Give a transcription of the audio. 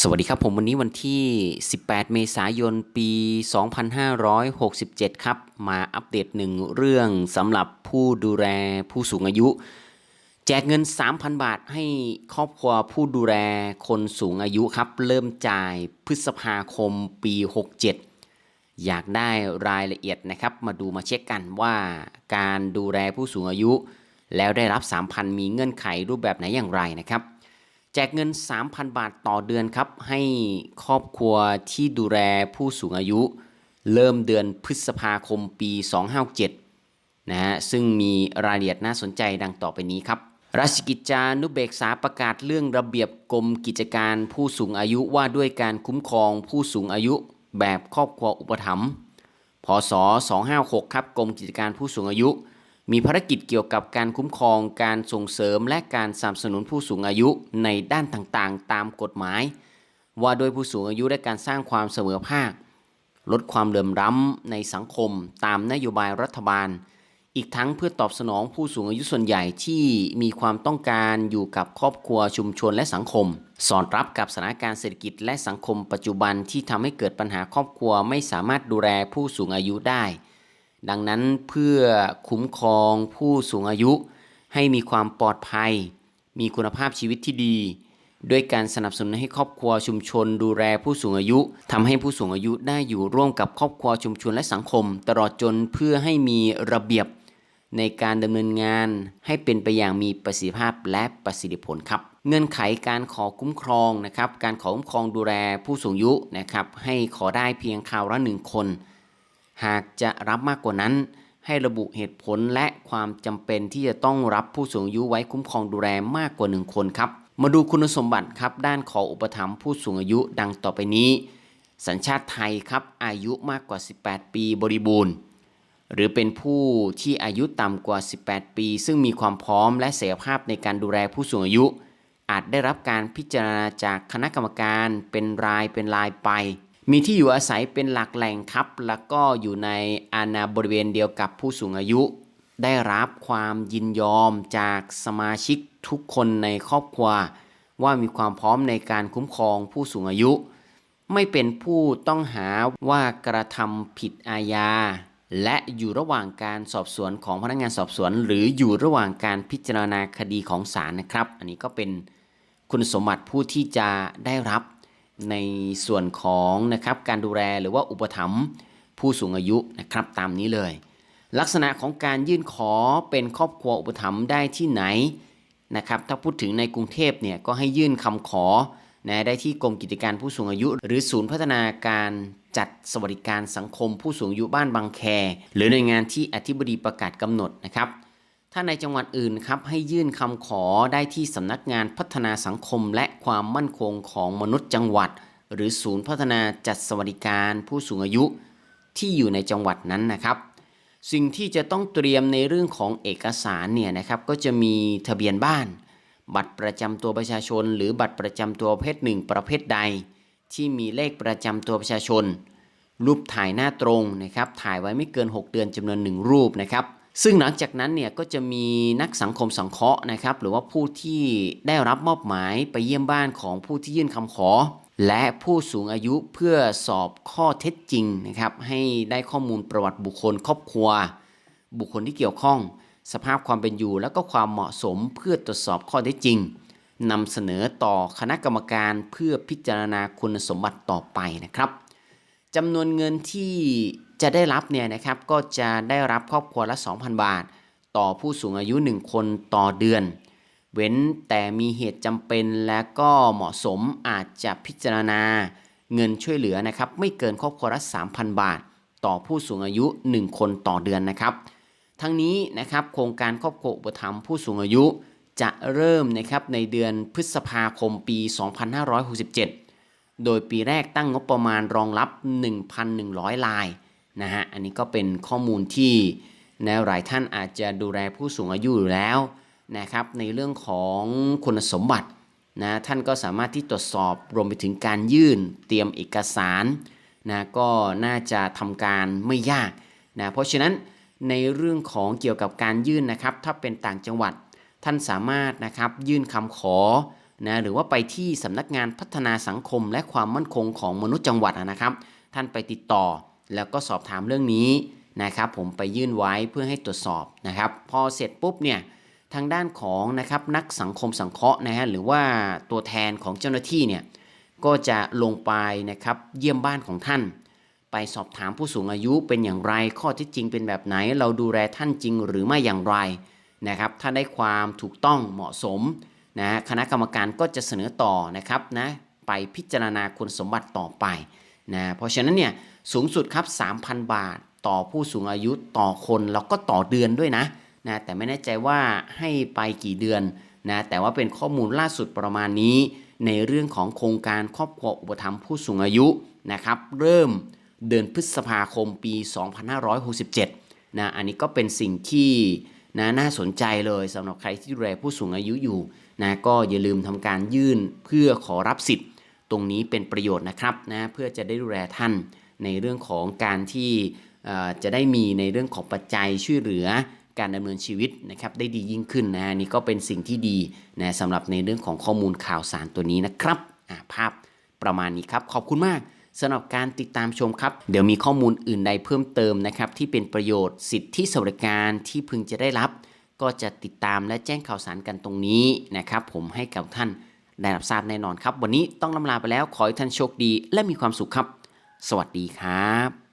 สวัสดีครับผมวันนี้วันที่ 18 เมษายน ปี 2567 ครับ มาอัปเดตหนึ่งเรื่องสำหรับผู้ดูแลผู้สูงอายุ แจกเงิน 3,000 บาทให้ครอบครัวผู้ดูแลคนสูงอายุครับ เริ่มจ่ายพฤษภาคมปี 67 อยากได้รายละเอียดนะครับ มาดูมาเช็คกันว่าการดูแลผู้สูงอายุ แล้วได้รับ 3,000 มีเงื่อนไขรูปแบบไหนอย่างไรนะครับ จกเงิน 3,000 บาทต่อเดือนครับ ให้ครอบครัวที่ดูแลผู้สูงอายุ เริ่มเดือนพฤษภาคมปี 257นะฮะซึ่งมีรายละเอียดน่าสนใจดังต่อไปนี้ครับราชกิจจานุเบกษาประกาศเรื่องระเบียบกรมกิจการผู้สูงอายุว่าด้วยการคุ้มครองผู้สูงอายุแบบครอบครัวอุปถัมภ์พศ 256 ครับกรมกิจการผู้สูงอายุ มีภารกิจเกี่ยวกับการคุ้มครองการส่งเสริมและการสนับสนุนผู้สูงอายุในด้านต่างๆ ตามกฎหมาย ว่าโดยผู้สูงอายุและการสร้างความเสมอภาค ลดความเหลื่อมล้ำในสังคมตามนโยบายรัฐบาล อีกทั้งเพื่อตอบสนองผู้สูงอายุส่วนใหญ่ที่มีความต้องการอยู่กับครอบครัวชุมชนและสังคม สอดรับกับสถานการณ์เศรษฐกิจและสังคมปัจจุบันที่ทำให้เกิดปัญหาครอบครัวไม่สามารถดูแลผู้สูงอายุได้ ดังนั้นเพื่อคุ้มครองผู้สูงอายุ ให้มีความปลอดภัย มีคุณภาพชีวิตที่ดี ด้วยการสนับสนุนให้ครอบครัวชุมชน ดูแลผู้สูงอายุทำให้ผู้สูงอายุได้อยู่ร่วมกับครอบครัวชุมชนและสังคม ตลอดจนเพื่อให้มีระเบียบในการดำเนินงานให้เป็นไปอย่างมีประสิทธิภาพและประสิทธิผลครับ เงื่อนไขการขอคุ้มครองนะครับ การขอคุ้มครองดูแลผู้สูงอายุนะครับ ให้ขอได้เพียงคราวละหนึ่งคน หากจะรับมากกว่านั้น ให้ระบุเหตุผลและความจำเป็นที่จะต้องรับผู้สูงอายุไว้คุ้มครองดูแลมากกว่าหนึ่งคนครับ มาดูคุณสมบัติครับ ด้านขออุปถัมภ์ผู้สูงอายุดังต่อไปนี้ สัญชาติไทยครับอายุมากกว่า 18 ปีบริบูรณ์ หรือเป็นผู้ที่อายุต่ำกว่า 18 ปี ซึ่งมีความพร้อมและเสรีภาพในการดูแลผู้สูงอายุ อาจได้รับการพิจารณาจากคณะกรรมการเป็นรายเป็นรายไป มีที่อยู่อาศัยเป็นหลักแหล่งครับ แล้วก็อยู่ในอาณาบริเวณเดียวกับผู้สูงอายุ ได้รับความยินยอมจากสมาชิกทุกคนในครอบครัว ว่ามีความพร้อมในการคุ้มครองผู้สูงอายุ ไม่เป็นผู้ต้องหาว่ากระทำผิดอาญา และอยู่ระหว่างการสอบสวนของพนักงานสอบสวน หรืออยู่ระหว่างการพิจารณาคดีของศาลนะครับ อันนี้ก็เป็นคุณสมบัติผู้ที่จะได้รับ ในส่วนของนะครับการดูแลหรือว่าอุปถัมภ์ผู้สูงอายุนะครับตามนี้เลย ลักษณะของการยื่นขอเป็นครอบครัวอุปถัมภ์ได้ที่ไหนนะครับถ้าพูดถึงในกรุงเทพเนี่ยก็ให้ยื่นคำขอนะได้ที่กรมกิจการผู้สูงอายุ หรือศูนย์พัฒนาการจัดสวัสดิการสังคมผู้สูงอายุบ้านบางแค หรือหน่วยงานที่อธิบดีประกาศกำหนดนะครับ ถ้าในจังหวัดอื่นครับให้ยื่นคำขอได้ที่สำนักงานพัฒนาสังคมและความมั่นคงของมนุษย์จังหวัด หรือศูนย์พัฒนาจัดสวัสดิการผู้สูงอายุที่อยู่ในจังหวัดนั้นนะครับ สิ่งที่จะต้องเตรียมในเรื่องของเอกสารเนี่ยนะครับก็จะมีทะเบียนบ้าน บัตรประจำตัวประชาชน หรือบัตรประจำตัวประเภทหนึ่งประเภทใด ที่มีเลขประจำตัวประชาชน รูปถ่ายหน้าตรงนะครับถ่ายไว้ไม่เกิน 6 เดือนจำนวนหนึ่งรูปนะครับ ซึ่งหลังจากนั้นเนี่ยก็จะมีนักสังคมสังเคราะห์นะครับ หรือว่าผู้ที่ได้รับมอบหมายไปเยี่ยมบ้านของผู้ที่ยื่นคำขอ และผู้สูงอายุเพื่อสอบข้อเท็จจริงนะครับ ให้ได้ข้อมูลประวัติบุคคลครอบครัว บุคคลที่เกี่ยวข้อง สภาพความเป็นอยู่ และก็ความเหมาะสมเพื่อตรวจสอบข้อเท็จจริงนำเสนอต่อคณะกรรมการเพื่อพิจารณาคุณสมบัติต่อไปนะครับจำนวนเงินที่ จะได้รับเนี่ยนะครับก็จะได้รับครอบครัวละ 2,000 บาท ต่อผู้สูงอายุ 1 คนต่อเดือน เว้นแต่มีเหตุจำเป็นและก็เหมาะสมอาจจะพิจารณาเงินช่วยเหลือนะครับไม่เกินครอบครัวละ 3,000 บาท ต่อผู้สูงอายุ 1 คนต่อเดือนนะครับ ทั้งนี้นะครับโครงการครอบครัวอุปถัมภ์ผู้สูงอายุจะเริ่มนะครับในเดือนพฤษภาคมปี 2567 โดยปีแรกตั้งงบประมาณรองรับ 1,100 ลาย นะฮะ อันนี้ก็เป็นข้อมูลที่นะหลายท่านอาจจะดูแลผู้สูงอายุอยู่แล้วนะครับในเรื่องของคุณสมบัตินะท่านก็สามารถที่ตรวจสอบรวมไปถึงการยื่นเตรียมเอกสารนะก็น่าจะทำการไม่ยากนะเพราะฉะนั้นในเรื่องของเกี่ยวกับการยื่นนะครับถ้าเป็นต่างจังหวัด ท่านสามารถนะครับยื่นคำขอนะหรือว่าไปที่สำนักงานพัฒนาสังคมและความมั่นคงของมนุษย์จังหวัดนะครับ ท่านไปติดต่อ แล้วก็สอบถามเรื่องนี้นะครับ ผมไปยื่นไว้เพื่อให้ตรวจสอบนะครับ พอเสร็จปุ๊บเนี่ยทางด้านของนะครับนักสังคมสังเคราะห์นะฮะหรือว่าตัวแทนของเจ้าหน้าที่เนี่ยก็จะลงไปนะครับเยี่ยมบ้านของท่าน ไปสอบถามผู้สูงอายุเป็นอย่างไรข้อที่จริงเป็นแบบไหน เราดูแลท่านจริงหรือไม่อย่างไรนะครับ ถ้าได้ความถูกต้องเหมาะสมนะคณะกรรมการก็จะเสนอต่อนะครับนะไปพิจารณาคุณสมบัติต่อไป นะเพราะฉะนั้นเนี่ยสูงสุดครับ3,000 บาทต่อผู้สูงอายุต่อคนแล้วก็ต่อเดือนด้วยนะนะแต่ไม่แน่ใจว่าให้ไปกี่เดือนนะแต่ว่าเป็นข้อมูลล่าสุดประมาณนี้ ในเรื่องของโครงการครอบครัวอุปถัมภ์ผู้สูงอายุนะครับเริ่มเดือนพฤษภาคมปี 2567นะอันนี้ก็เป็นสิ่งที่นะน่าสนใจเลยสำหรับใครที่ดูแลผู้สูงอายุอยู่นะก็อย่าลืมทำการยื่นเพื่อขอรับสิทธิ์ ตรงนี้เป็นประโยชน์นะครับนะเพื่อจะได้ดูแลท่านในเรื่องของการที่จะได้มีในเรื่องของปัจจัยช่วยเหลือการดำเนินชีวิตนะครับได้ดียิ่งขึ้นนะนี่ก็เป็นสิ่งที่ดีนะสำหรับในเรื่องของข้อมูลข่าวสารตัวนี้นะครับภาพประมาณนี้ครับ ขอบคุณมากสำหรับการติดตามชมครับ เดี๋ยวมีข้อมูลอื่นใดเพิ่มเติมนะครับที่เป็นประโยชน์สิทธิสวัสดิการที่พึงจะได้รับ ก็จะติดตามและแจ้งข่าวสารกันตรงนี้นะครับ ผมให้กับท่าน ได้รับทราบแน่นอนครับ วันนี้ต้องลำลาไปแล้วขอให้ท่านโชคดี และมีความสุขครับ สวัสดีครับ